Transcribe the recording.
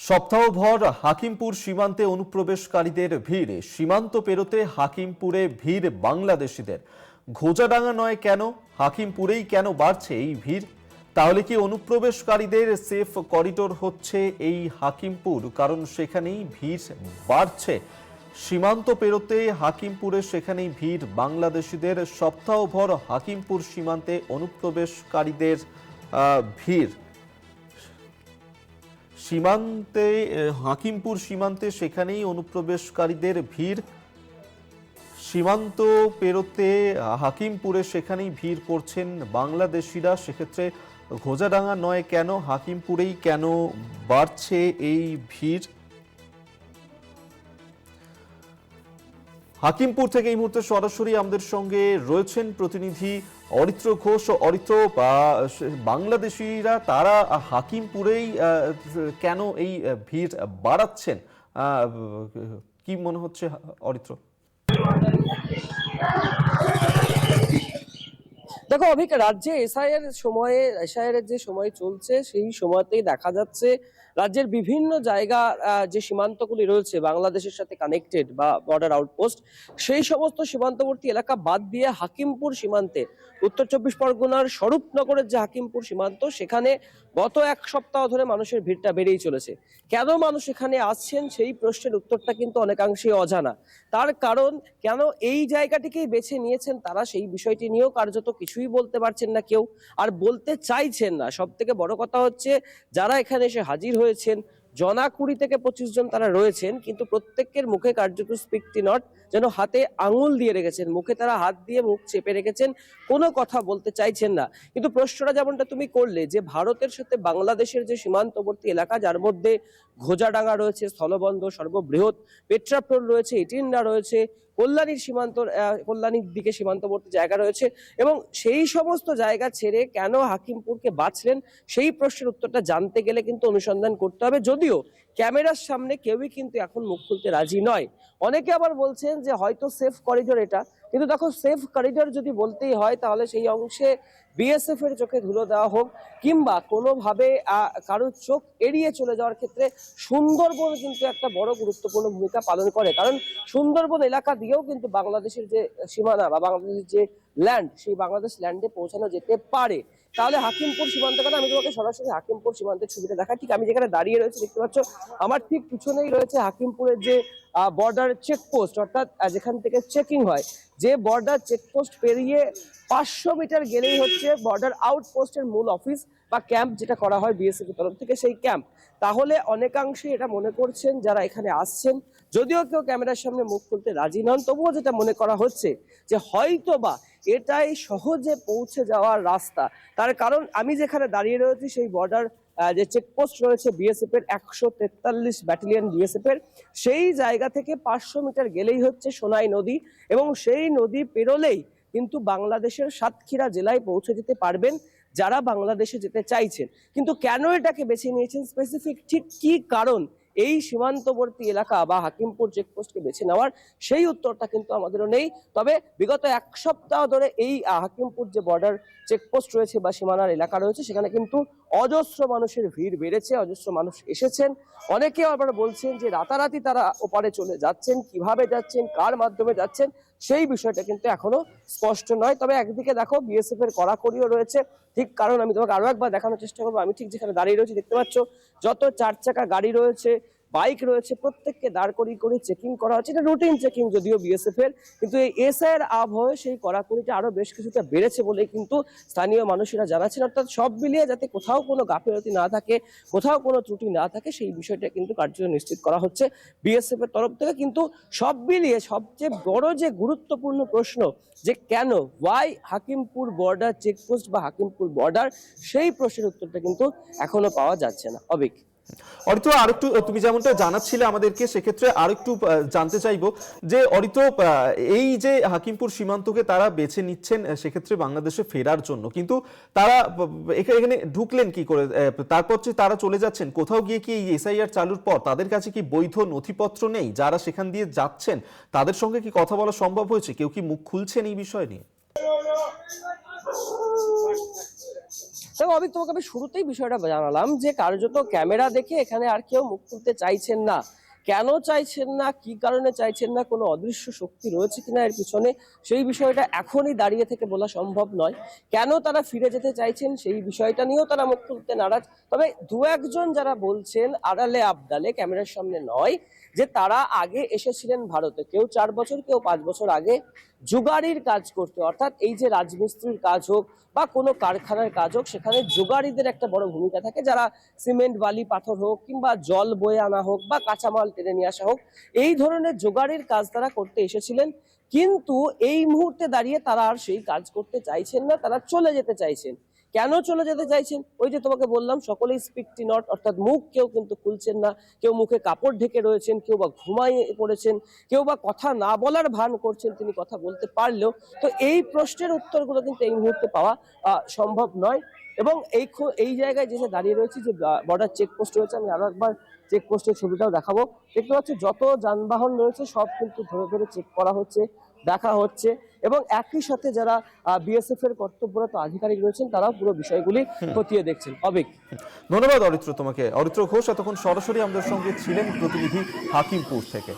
সপ্তাহভর হাকিমপুর সীমান্তে অনুপ্রবেশকারীদের ভিড়। সীমান্ত পেরোতে হাকিমপুরে ভিড় বাংলাদেশিদের। ঘোজাডাঙ্গা নয় কেন? হাকিমপুরেই কেন বাড়ছে এই ভিড়? তাহলে কি অনুপ্রবেশকারীদের সেফ করিডোর হচ্ছে এই হাকিমপুর? কারণ সেখানেই ভিড় বাড়ছে। সীমান্ত পেরোতে হাকিমপুরে সেখানেই ভিড় বাংলাদেশিদের। সপ্তাহভর হাকিমপুর সীমান্তে অনুপ্রবেশকারীদের ভিড়। সীমান্তে হাকিমপুর সীমান্তে সেখানেই অনুপ্রবেশকারীদের ভিড়। সীমান্ত পেরোতে হাকিমপুরে সেখানেই ভিড় করছেন বাংলাদেশিরা। সেক্ষেত্রে ঘোজাডাঙ্গা নয় কেন, হাকিমপুরেই কেন বাড়ছে এই ভিড়? হাকিমপুর থেকে এই মুহূর্তে সরাসরি আমাদের সঙ্গে রয়েছেন প্রতিনিধি অরিত্র ঘোষ। ও অরিত্র বাংলাদেশিরা তারা হাকিমপুরেই কেন এই ভিড় বাড়াচ্ছেন? কি মনে হচ্ছে অরিত্র? দেখো অভিক রাজ্যে এসআইয়ের সময়ে, এসআইয়ের যে সময় চলছে, সেই সময়তেই দেখা যাচ্ছে রাজ্যের বিভিন্ন জায়গা যে সীমান্তগুলি রয়েছে, বাংলাদেশের সাথে কানেক্টেড বা বর্ডার আউটপোস্ট সেই সমস্ত সীমান্তবর্তী এলাকা বাদ দিয়ে হাকিমপুর সীমান্তে, উত্তর চব্বিশ পরগনার স্বরূপনগরের যে হাকিমপুর সীমান্ত, সেখানে গত এক সপ্তাহ ধরে মানুষের ভিড়টা বেড়েই চলেছে। কেন মানুষ এখানে আসছেন? সেই প্রশ্নের উত্তরটা কিন্তু অনেকাংশেই অজানা। তার কারণ, কেন এই জায়গাটিকেই বেছে নিয়েছেন তারা? সেই বিষয়টি নিয়েও কার্যত কিছুই বলতে পারছেন না কেউ, আর বলতে চাইছেন না। সব থেকে বড় কথা হচ্ছে, যারা এখানে এসে হাজির হয়েছেন জনা কুড়ি থেকে পঁচিশ জন তারা রয়েছেন, কিন্তু প্রত্যেকের মুখে কার্যত স্পিকটি নট, যেন হাতে আঙুল দিয়ে রেখেছেন। মুখে তারা হাত দিয়ে মুখ চেপে রেখেছেন, কোনো কথা বলতে চাইছেন না। কিন্তু প্রশ্নটা যেমনটা তুমি করলে, যে ভারতের সাথে বাংলাদেশের যে সীমান্তবর্তী এলাকা, যার মধ্যে ঘোজাডাঙ্গা রয়েছে, স্থলবন্দর, সর্ববৃহৎ পেট্রাফোল রয়েছে, ইটিন্ডা রয়েছে কল্যাণীর সীমান্ত কল্যাণীর দিকে সীমান্তবর্তী জায়গা রয়েছে এবং সেই সমস্ত জায়গা ছেড়ে কেন হাকিমপুরকে বাঁচলেন সেই প্রশ্নের উত্তরটা জানতে গেলে কিন্তু অনুসন্ধান করতে হবে। যদিও ক্যামেরার সামনে কেউই কিন্তু এখন মুখ খুলতে রাজি নয়। অনেকে আবার বলছেন যে হয়তো সেফ করিডোর এটা। কিন্তু দেখো সেফ করিডর যদি বলতেই হয়, তাহলে সেই অংশে বিএসএফ এর চোখে ধুলো দেওয়া হোক, কিংবা কোনোভাবে কারোর চোখ এড়িয়ে চলে যাওয়ার ক্ষেত্রে সুন্দরবন কিন্তু একটা বড় গুরুত্বপূর্ণ ভূমিকা পালন করে। কারণ সুন্দরবন এলাকা দিয়েও কিন্তু বাংলাদেশের যে সীমানা বা বাংলাদেশের যে ল্যান্ড সেই বাংলাদেশ ল্যান্ডে পৌঁছানো যেতে পারে। তাহলে হাকিমপুর সীমান্ত কথা আমি তোমাকে সরাসরি হাকিমপুর সীমান্তের ছবিটা দেখা ঠিক আমি যেখানে দাঁড়িয়ে রয়েছে, দেখতে পাচ্ছ, আমার ঠিক পিছনেই রয়েছে হাকিমপুরের যে বর্ডার চেকপোস্ট অর্থাৎ যেখান থেকে চেকিং হয়। যে বর্ডার চেকপোস্ট পেরিয়ে পাঁচশো মিটার গেলেই হচ্ছে বর্ডার আউটপোস্টের মূল অফিস বা ক্যাম্প যেটা করা হয় বিএসএফ তরফ থেকে, সেই ক্যাম্প তাহলে অনেকাংশে এটা মনে করছেন যারা এখানে আসছেন। যদিও কেউ ক্যামেরার সামনে মুখ খুলতে রাজি নন, তবুও যেটা মনে করা হচ্ছে যে হয়তো বা এটাই সহজে পৌঁছে যাওয়ার রাস্তা। তার কারণ আমি যেখানে দাঁড়িয়ে রয়েছি সেই বর্ডার যে চেকপোস্ট রয়েছে বিএসএফ এর একশো তেতাল্লিশ ব্যাটালিয়ন বিএসএফ এর, সেই জায়গা থেকে পাঁচশো মিটার গেলেই হচ্ছে সোনাই নদী এবং সেই নদী পেরোলেই কিন্তু বাংলাদেশের সাতক্ষীরা জেলায় পৌঁছে যেতে পারবেন যারা বাংলাদেশে যেতে চাইছেন। কিন্তু কেন এটাকে বেছে নিয়েছেন স্পেসিফিক ঠিক কি কারণ এই সীমান্তবর্তী এলাকা বা হাকিমপুর চেকপোস্টকে বেছে নেওয়ার সেই উত্তরটা কিন্তু আমাদেরও নেই। তবে বিগত এক সপ্তাহ ধরে এই হাকিমপুর যে বর্ডার চেকপোস্ট রয়েছে বা সীমানার এলাকা রয়েছে, সেখানে কিন্তু অজস্র মানুষের ভিড় বেড়েছে, অজস্র মানুষ এসেছেন। অনেকে আবার বলছেন যে রাতারাতি তারা ওপারে চলে যাচ্ছেন, কীভাবে যাচ্ছেন, কার মাধ্যমে যাচ্ছেন, সেই বিষয়টা কিন্তু এখনও স্পষ্ট নয়, তবে একদিকে দেখো বিএসএফ এর কড়াকড়িও রয়েছে। ঠিক কারণ আমি তোমাকে আরও একবার দেখানোর চেষ্টা করব। আমি ঠিক যেখানে দাঁড়িয়ে রয়েছি, দেখতে পাচ্ছ, যত চার চাকা গাড়ি রয়েছে বাইক রয়েছে, প্রত্যেককে দাঁড় করিয়ে করে চেকিং করা হচ্ছে। এটা রুটিন চেকিং যদিও বিএসএফ এর, কিন্তু এই এসআইয়ের আবহাওয়া সেই কড়াকড়িটা আরও বেশ কিছুটা বেড়েছে বলে কিন্তু স্থানীয় মানুষেরা জানাচ্ছেন। অর্থাৎ সব মিলিয়ে যাতে কোথাও কোনো গাফিলতি না থাকে, কোথাও কোনো ত্রুটি না থাকে, সেই বিষয়টা কিন্তু কার্যত নিশ্চিত করা হচ্ছে বিএসএফ এর তরফ থেকে। কিন্তু সব মিলিয়ে সবচেয়ে বড় যে গুরুত্বপূর্ণ প্রশ্ন, যে কেন ওয়াই হাকিমপুর বর্ডার চেকপোস্ট বা হাকিমপুর বর্ডার সেই প্রশ্নের উত্তরটা কিন্তু এখনও পাওয়া যাচ্ছে না। অবিক। অরিত্র আরেকটু তুমি যেমনটা জানাচ্ছিলে আমাদেরকে সেক্ষেত্রে আরেকটু আহ, জানতে চাইব যে অরিত্র এই যে হাকিমপুর সীমান্তকে তারা বেছে নিচ্ছেন সেক্ষেত্রে বাংলাদেশে ফেরার জন্য কিন্তু তারা এখানে ঢুকলেন কি করে তারপর যে তারা চলে যাচ্ছেন কোথাও গিয়ে কি এই এসআইআর চালুর পর তাদের কাছে কি বৈধ নথিপত্র নেই? যারা সেখান দিয়ে যাচ্ছেন তাদের সঙ্গে কি কথা বলা সম্ভব হয়েছে? কেউ কি মুখ খুলছেন এই বিষয় নিয়ে? দেখো অভিক তোমাকে আমি শুরুতেই বিষয়টা জানালাম যে কার্যত ক্যামেরা দেখে এখানে আর কেউ মুখ খুলতে চাইছেন না। কেন চাইছেন না? কি কারণে চাইছেন না? কোনো অদৃশ্য শক্তি রয়েছে কিনা এর পিছনে? সেই বিষয়টা এখনই দাঁড়িয়ে থেকে বলা সম্ভব নয়। কেন তারা ফিরে যেতে চাইছেন সেই বিষয়টা নিয়েও তারা মুখ খুলতে নারাজ। তবে দু একজন যারা বলছেন, আড়ালে আবডালে ক্যামেরার সামনে নয়, যে তারা আগে এসেছিলেন ভারতে। কেউ চার বছর, কেউ পাঁচ বছর আগে জুগারির কাজ করতে অর্থাৎ এই যে রাজমিস্ত্রির কাজ হোক বা কোনো কারখানার কাজ হোক, সেখানে জোগাড়িদের একটা বড় ভূমিকা থাকে। যারা সিমেন্ট, বালি, পাথর হোক কিংবা জল বয়ে আনা হোক বা কাঁচামাল টেনে নিয়ে আসা হোক, এই ধরনের জোগাড়ির কাজ তারা করতে এসেছিলেন। কিন্তু এই মুহূর্তে দাঁড়িয়ে তারা আর সেই কাজ করতে চাইছেন না, তারা চলে যেতে চাইছেন। কেন চলে যেতে চাইছেন? ওই যে তোমাকে বললাম, সকলেই স্পিকটি নট অর্থাৎ মুখ কেউ কিন্তু খুলছেন না। কেউ মুখে কাপড় ঢেকে রয়েছেন, কেউ বা ঘুমাইয়ে পড়েছেন, কেউ বা কথা না বলার ভান করছেন, তিনি কথা বলতে পারলেও। তো এই প্রশ্নের উত্তরগুলো কিন্তু এই মুহূর্তে পাওয়া সম্ভব নয়। এবং এই এই জায়গায় যেটা দাঁড়িয়ে রয়েছে যে বর্ডার চেকপোস্ট রয়েছে, আমি আরও একবার চেকপোস্টের ছবিটাও দেখাবো। দেখতে পাচ্ছি, যত যানবাহন রয়েছে, সব কিন্তু ধরে ধরে চেক করা হচ্ছে, দেখা হচ্ছে। এবং একই সাথে যারা বিএসএফ এর কর্তব্যরত আধিকারিক রয়েছেন তারাও পুরো বিষয়গুলি খতিয়ে দেখছেন। অবেক। ধন্যবাদ অরিত্র তোমাকে। অরিত্র ঘোষ এতক্ষণ সরাসরি আমাদের সঙ্গে ছিলেন প্রতিনিধি হাকিমপুর থেকে।